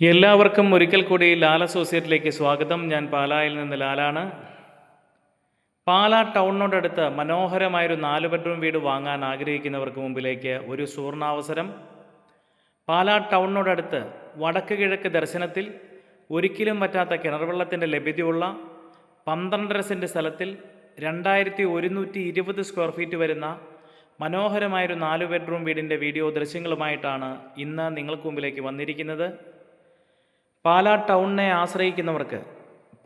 എല്ലാവർക്കും ഒരിക്കൽ കൂടി ലാൽ അസോസിയേറ്റിലേക്ക് സ്വാഗതം. ഞാൻ പാലായിൽ നിന്ന് ലാലാണ്. പാലാ ടൗണിനോടടുത്ത് മനോഹരമായൊരു നാല് ബെഡ്റൂം വീട് വാങ്ങാൻ ആഗ്രഹിക്കുന്നവർക്ക് മുമ്പിലേക്ക് ഒരു സുവർണാവസരം. പാലാ ടൗണിനോടടുത്ത് വടക്ക് കിഴക്ക് ദർശനത്തിൽ ഒരിക്കലും പറ്റാത്ത കിണർവെള്ളത്തിന്റെ ലഭ്യതയുള്ള പന്ത്രണ്ടര സെന്റ് സ്ഥലത്തിൽ രണ്ടായിരത്തി ഒരുന്നൂറ്റി ഇരുപത് സ്ക്വയർ ഫീറ്റ് വരുന്ന മനോഹരമായൊരു നാല് ബെഡ്റൂം വീടിന്റെ വീഡിയോ ദൃശ്യങ്ങളുമായിട്ടാണ് ഇന്ന് നിങ്ങൾക്ക് മുമ്പിലേക്ക് വന്നിരിക്കുന്നത്. പാലാ ടൗണിനെ ആശ്രയിക്കുന്നവർക്ക്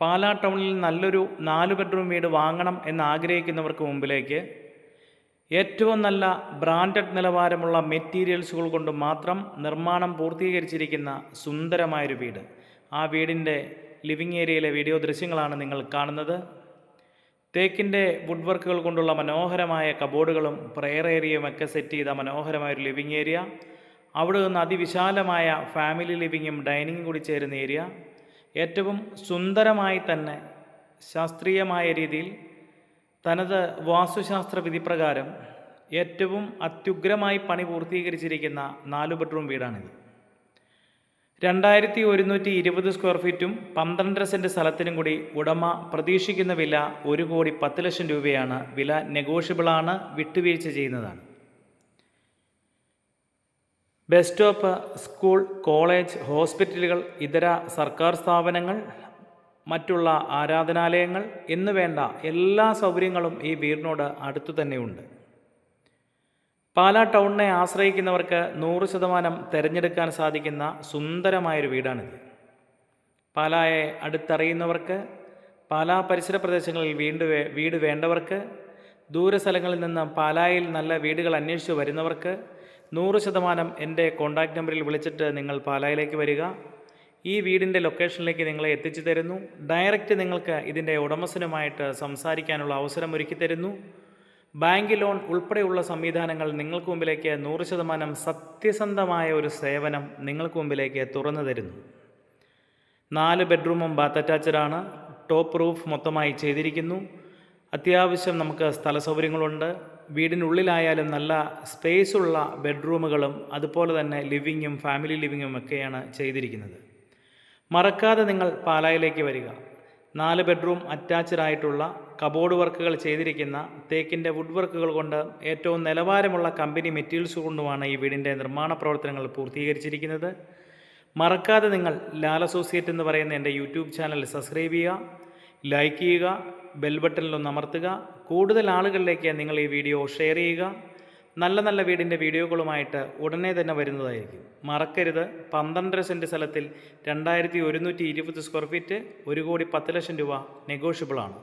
പാലാ ടൗണിൽ നല്ലൊരു നാല് ബെഡ്റൂം വീട് വാങ്ങണം എന്ന് ആഗ്രഹിക്കുന്നവർക്ക് മുമ്പിലേക്ക് ഏറ്റവും നല്ല ബ്രാൻഡഡ് നിലവാരമുള്ള മെറ്റീരിയൽസുകൾ കൊണ്ട് മാത്രം നിർമ്മാണം പൂർത്തീകരിച്ചിരിക്കുന്ന സുന്ദരമായൊരു വീട്. ആ വീടിന്റെ ലിവിംഗ് ഏരിയയിലെ വീഡിയോ ദൃശ്യങ്ങളാണ് നിങ്ങൾ കാണുന്നത്. തേക്കിന്റെ വുഡ് വർക്കുകൾ കൊണ്ടുള്ള മനോഹരമായ കബോർഡുകളും പ്രെയർ ഏരിയയും ഒക്കെ സെറ്റ് ചെയ്ത മനോഹരമായൊരു ലിവിംഗ് ഏരിയ. അവിടെ നിന്ന് അതിവിശാലമായ ഫാമിലി ലിവിങ്ങും ഡൈനിങ്ങും കൂടി ചേരുന്ന ഏരിയ ഏറ്റവും സുന്ദരമായി തന്നെ ശാസ്ത്രീയമായ രീതിയിൽ തനത് വാസ്തുശാസ്ത്ര വിധിപ്രകാരം ഏറ്റവും അത്യുഗ്രമായി പണി പൂർത്തീകരിച്ചിരിക്കുന്ന നാല് ബെഡ്റൂം വീടാണിത്. രണ്ടായിരത്തി ഒരുന്നൂറ്റി ഇരുപത് സ്ക്വയർ ഫീറ്റും പന്ത്രണ്ടര സെന്റ് സ്ഥലത്തിനും കൂടി ഉടമ പ്രതീക്ഷിക്കുന്ന വില ഒരു കോടി പത്ത് ലക്ഷം രൂപയാണ്. വില നെഗോഷ്യബിളാണ് വിട്ടുവീഴ്ച ചെയ്യുന്നതാണ്. ബസ് സ്റ്റോപ്പ് സ്കൂൾ കോളേജ് ഹോസ്പിറ്റലുകൾ ഇതര സർക്കാർ സ്ഥാപനങ്ങൾ മറ്റുള്ള ആരാധനാലയങ്ങൾ എന്നു വേണ്ട എല്ലാ സൗകര്യങ്ങളും ഈ വീടിനോട് അടുത്തു തന്നെയുണ്ട്. പാലാ ടൗണിനെ ആശ്രയിക്കുന്നവർക്ക് നൂറ് ശതമാനം തിരഞ്ഞെടുക്കാൻ സാധിക്കുന്ന സുന്ദരമായൊരു വീടാണിത്. പാലായെ അടുത്തറിയുന്നവർക്ക് പാലാ പരിസര പ്രദേശങ്ങളിൽ വീട് വീട് വേണ്ടവർക്ക് ദൂരസ്ഥലങ്ങളിൽ നിന്ന് പാലായിൽ നല്ല വീടുകൾ അന്വേഷിച്ച് വരുന്നവർക്ക് നൂറ് ശതമാനം എന്റെ കോൺടാക്റ്റ് നമ്പറിൽ വിളിച്ചിട്ട് നിങ്ങൾ പാലായിലേക്ക് വരിക. ഈ വീടിന്റെ ലൊക്കേഷനിലേക്ക് നിങ്ങളെ എത്തിച്ചു തരുന്നു. ഡയറക്റ്റ് നിങ്ങൾക്ക് ഇതിന്റെ ഉടമസ്ഥനുമായിട്ട് സംസാരിക്കാനുള്ള അവസരം ഒരുക്കി തരുന്നു. ബാങ്ക് ലോൺ ഉൾപ്പെടെയുള്ള സംവിധാനങ്ങൾ നിങ്ങൾക്ക് മുമ്പിലേക്ക് നൂറ് ശതമാനം സത്യസന്ധമായ ഒരു സേവനം നിങ്ങൾക്ക് മുമ്പിലേക്ക് തുറന്നു തരുന്നു. നാല് ബെഡ്റൂമും ബാത്ത് അറ്റാച്ചഡാണ് ടോപ്പ് റൂഫ് മൊത്തമായി ചെയ്തിരിക്കുന്നു. അത്യാവശ്യം നമുക്ക് സ്ഥല സൗകര്യങ്ങളുണ്ട് വീടിനുള്ളിലായാലും നല്ല സ്പേസുള്ള ബെഡ്റൂമുകളും അതുപോലെ തന്നെ ലിവിങ്ങും ഫാമിലി ലിവിങ്ങും ഒക്കെയാണ് ചെയ്തിരിക്കുന്നത്. മറക്കാതെ നിങ്ങൾ പാലായിലേക്ക് വരിക. നാല് ബെഡ്റൂം അറ്റാച്ച്ഡ് ആയിട്ടുള്ള കബോർഡ് വർക്കുകൾ ചെയ്തിരിക്കുന്ന തേക്കിന്റെ വുഡ് വർക്കുകൾ കൊണ്ട് ഏറ്റവും നിലവാരമുള്ള കമ്പനി മെറ്റീരിയൽസ് കൊണ്ടുമാണ് ഈ വീടിന്റെ നിർമ്മാണ പ്രവർത്തനങ്ങൾ പൂർത്തീകരിച്ചിരിക്കുന്നത്. മറക്കാതെ നിങ്ങൾ ലാൽ അസോസിയേറ്റ് എന്ന് പറയുന്ന എന്റെ യൂട്യൂബ് ചാനൽ സബ്സ്ക്രൈബ് ചെയ്യുക. ലൈക്ക് ചെയ്യുക ബെൽ ബട്ടണിലൊന്ന് അമർത്തുക. കൂടുതൽ ആളുകളിലേക്ക് നിങ്ങൾ ഈ വീഡിയോ ഷെയർ ചെയ്യുക. നല്ല നല്ല വീടിന്റെ വീഡിയോകളുമായിട്ട് ഉടനെ തന്നെ വരുന്നതായിരിക്കും. മറക്കരുത്. പന്ത്രണ്ടര സെന്റ് സ്ഥലത്തിൽ രണ്ടായിരത്തി ഒരുന്നൂറ്റി ഇരുപത് സ്ക്വയർ ഫീറ്റ് ഒരു കോടി പത്ത് ലക്ഷം രൂപ നെഗോഷ്യബിളാണ്